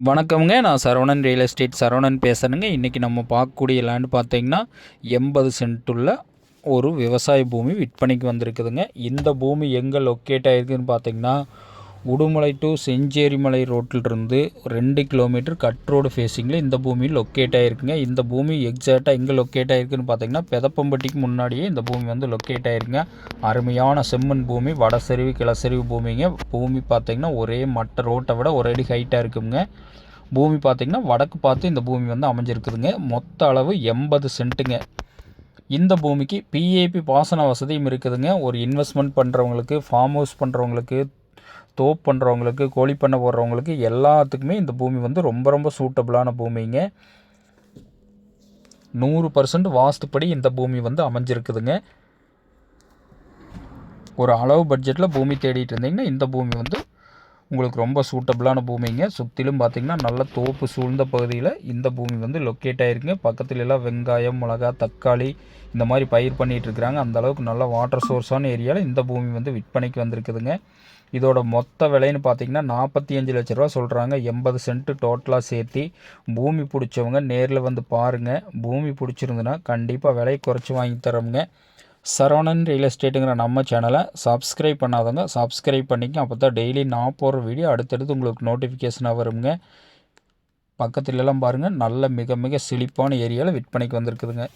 வணக்கம்ங்க. நான் Saravanan real estate Saravanan பேசுகிறேங்க இன்றைக்கி நம்ம பார்க்கக்கூடிய லேண்டு பார்த்தீங்கன்னா எண்பது சென்ட்டுள்ள ஒரு விவசாய பூமி விற்பனைக்கு வந்திருக்குதுங்க. இந்த பூமி எங்கே லொக்கேட் ஆகிருக்குன்னு பார்த்தீங்கன்னா உடுமலை டு செஞ்சேரிமலை ரோட்டிலிருந்து ரெண்டு கிலோமீட்டர் கட் ரோடு ஃபேஸிங்கில் இந்த பூமி லொக்கேட் ஆகிருக்குங்க இந்த பூமி எக்ஸாக்டாக எங்கே லொக்கேட் ஆகிருக்குன்னு பார்த்தீங்கன்னா பெதப்பம்பட்டிக்கு முன்னாடியே இந்த பூமி வந்து லொக்கேட் ஆகிருக்குங்க அருமையான செம்மண் பூமி வடசரிவு கிளசரிவு பூமிங்க. பூமி பார்த்திங்கன்னா ஒரே மற்ற ரோட்டை விட ஒரு அடி ஹைட்டாக இருக்குங்க. பூமி பார்த்திங்கன்னா வடக்கு பார்த்து இந்த பூமி வந்து அமைஞ்சிருக்குதுங்க. மொத்த அளவு எண்பது சென்ட்டுங்க. இந்த பூமிக்கு பிஏபி பாசன வசதியும் இருக்குதுங்க. ஒரு இன்வெஸ்ட்மெண்ட் பண்ணுறவங்களுக்கு ஃபார்ம் ஹவுஸ் பண்ணுறவங்களுக்கு தோப் பண்ணுறவங்களுக்கு கோழி பண்ணை போடுறவங்களுக்கு எல்லாத்துக்குமே இந்த பூமி வந்து ரொம்ப ரொம்ப சூட்டபுளான பூமிங்க. நூறு பர்சன்ட் வாஸ்துப்படி இந்த பூமி வந்து அமைஞ்சிருக்குதுங்க. ஒரு அளவு பட்ஜெட்டில் பூமி தேடிட்டு இருந்தீங்கன்னா இந்த பூமி வந்து உங்களுக்கு ரொம்ப சூட்டபுளான பூமிங்க. சுற்றிலும் பார்த்திங்கன்னா நல்ல தோப்பு சூழ்ந்த பகுதியில் இந்த பூமி வந்து லொக்கேட் ஆகிருக்குங்க பக்கத்துல எல்லாம் வெங்காயம் மிளகா தக்காளி இந்த மாதிரி பயிர் பண்ணிகிட்டு இருக்கிறாங்க. அந்தளவுக்கு நல்ல வாட்டர் சோர்ஸான ஏரியாவில் இந்த பூமி வந்து விற்பனைக்கு வந்திருக்குதுங்க. இதோட மொத்த விலைன்னு பார்த்தீங்கன்னா நாற்பத்தி அஞ்சு லட்ச ரூபா சொல்கிறாங்க எண்பது சென்ட்டு டோட்டலாக சேர்த்து பூமி பிடிச்சவங்க நேரில் வந்து பாருங்கள் பூமி பிடிச்சிருந்துன்னா கண்டிப்பாக விலை குறைச்சி வாங்கி தரோங்க சரவணன் ரியல் எஸ்டேட்டுங்கிற நம்ம சேனலை சப்ஸ்கிரைப் பண்ணாதவங்க சப்ஸ்கிரைப் பண்ணிக்க அப்போ தான் டெய்லி நான் போடுற வீடியோ அடுத்தடுத்து உங்களுக்கு நோட்டிஃபிகேஷனாக வருங்க. பக்கத்துலலாம் பாருங்கள் நல்ல மிக மிக செழிப்பான ஏரியாவில் விற்பனைக்கு வந்திருக்குதுங்க.